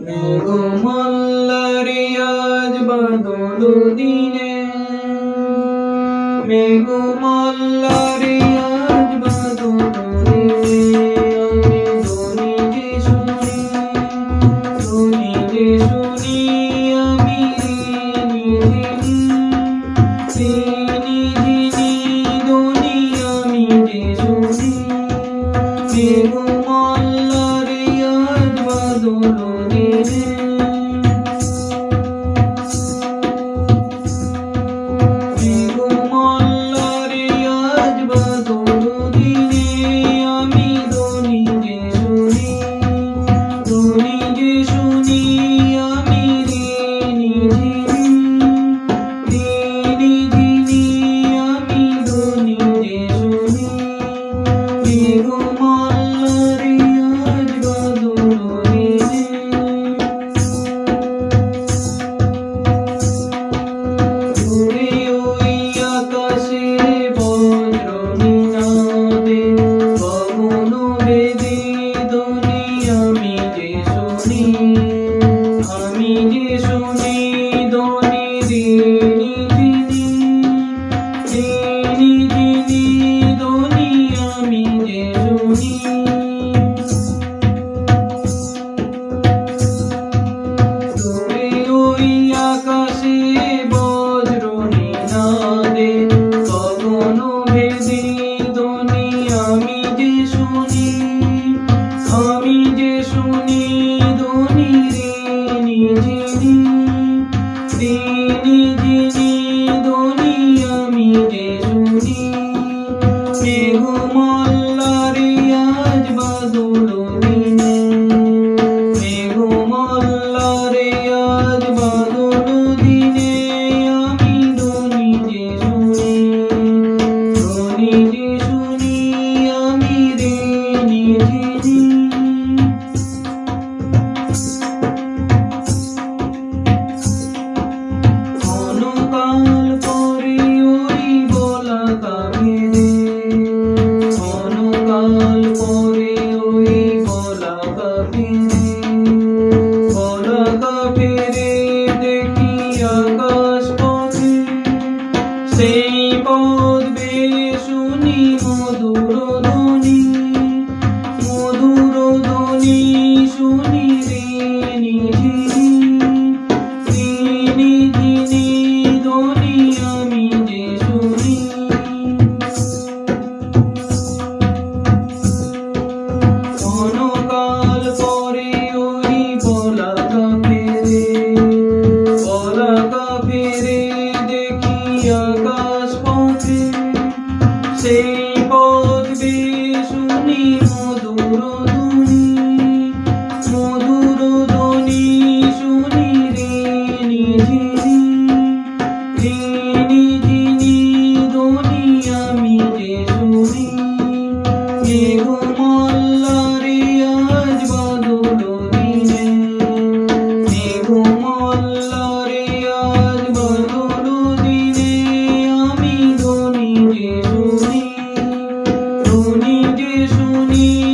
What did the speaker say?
মেঘমল্লারে আজ বাদল আমি যে peace. পে শুনি মধুর ধ্বনি মধুর ধ্বনি শুনি রে নিজেরি রে নিজেরি ধ্বনি আমি শুনি যে শুনি।